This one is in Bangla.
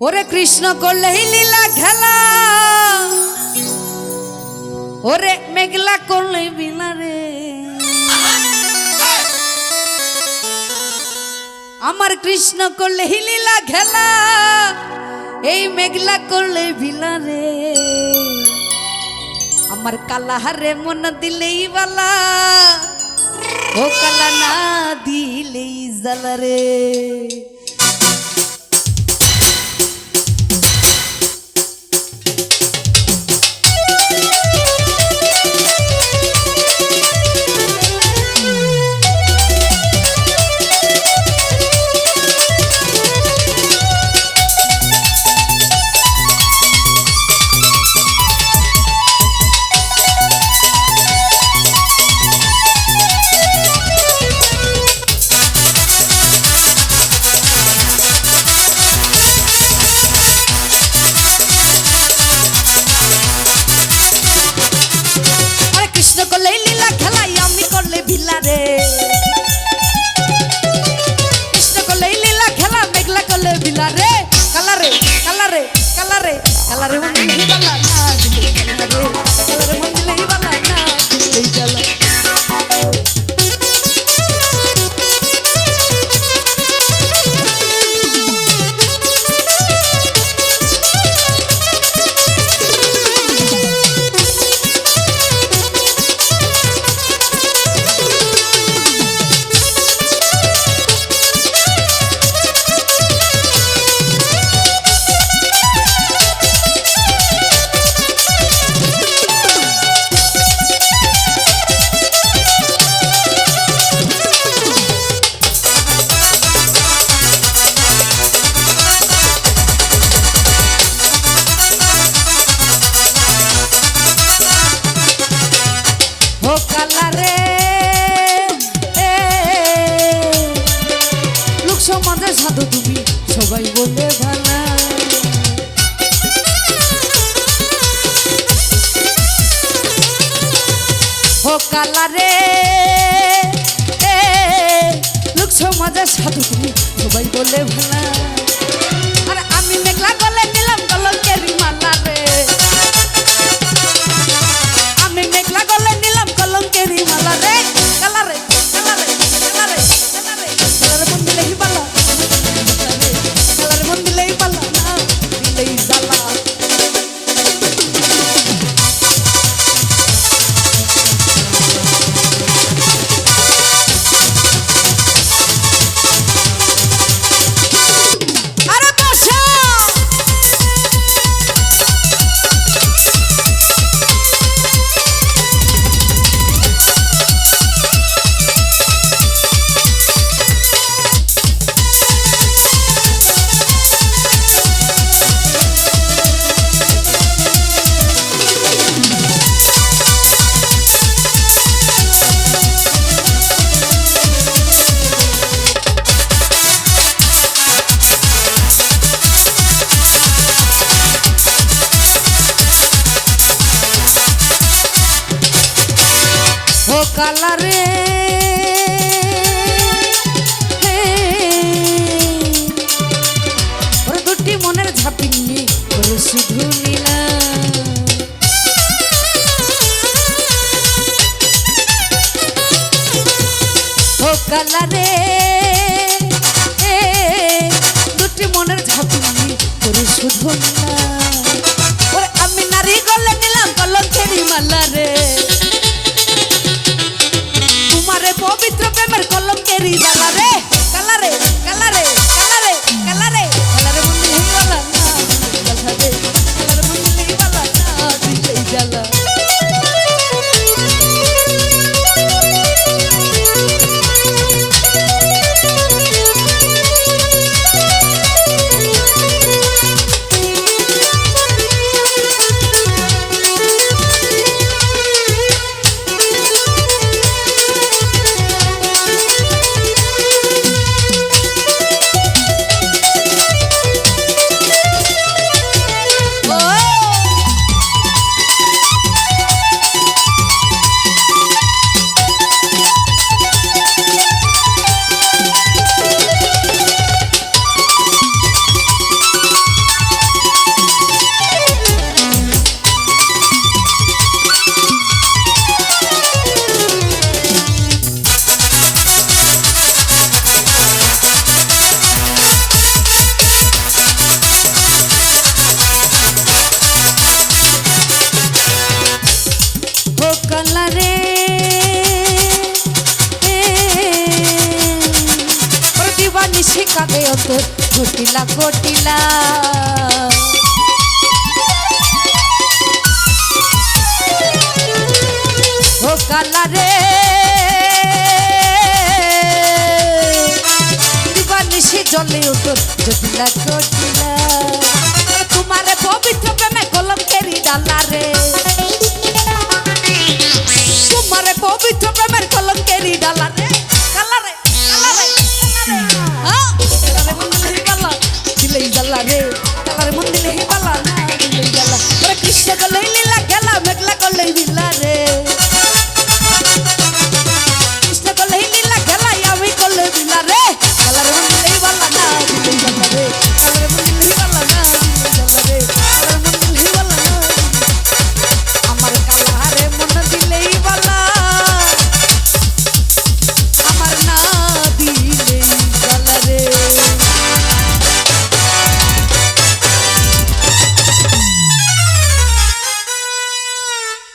ওরে কৃষ্ণ করলে লীলা খেলা। ওরে মেঘলা করলে বিনা রে। আমার কৃষ্ণ করলে লীলা খেলা। এই মেঘলা করলে বিলা রে। আমার কালা হারে মন দিলেই বালা। ও কালা না দিলেই জ্বালা রে। কালারে কালারে মন্দিলে সাধু তুমি, সবাই বলে ভালা। ও কালারে লোক সাধু তুমি, সবাই বলে ভালা। আর আমি মেঘলা গলে শুধু নীলা ও কালারে দুটি মনের ঝাঁপি ওরে শুধু নীলা ওরে আমি নারী গলে নিলাম কলঙ্কেরি মালা রে তোমারে পবিত্র প্রেমের কলঙ্কেরি জ্বালা নিশি কাঁদে ও কালা রে। নিশি জলে অন্তর ঘটিলা ঘটিলা। তোমার পবিত্র প্রেমে কলম কেরি ডালা রে।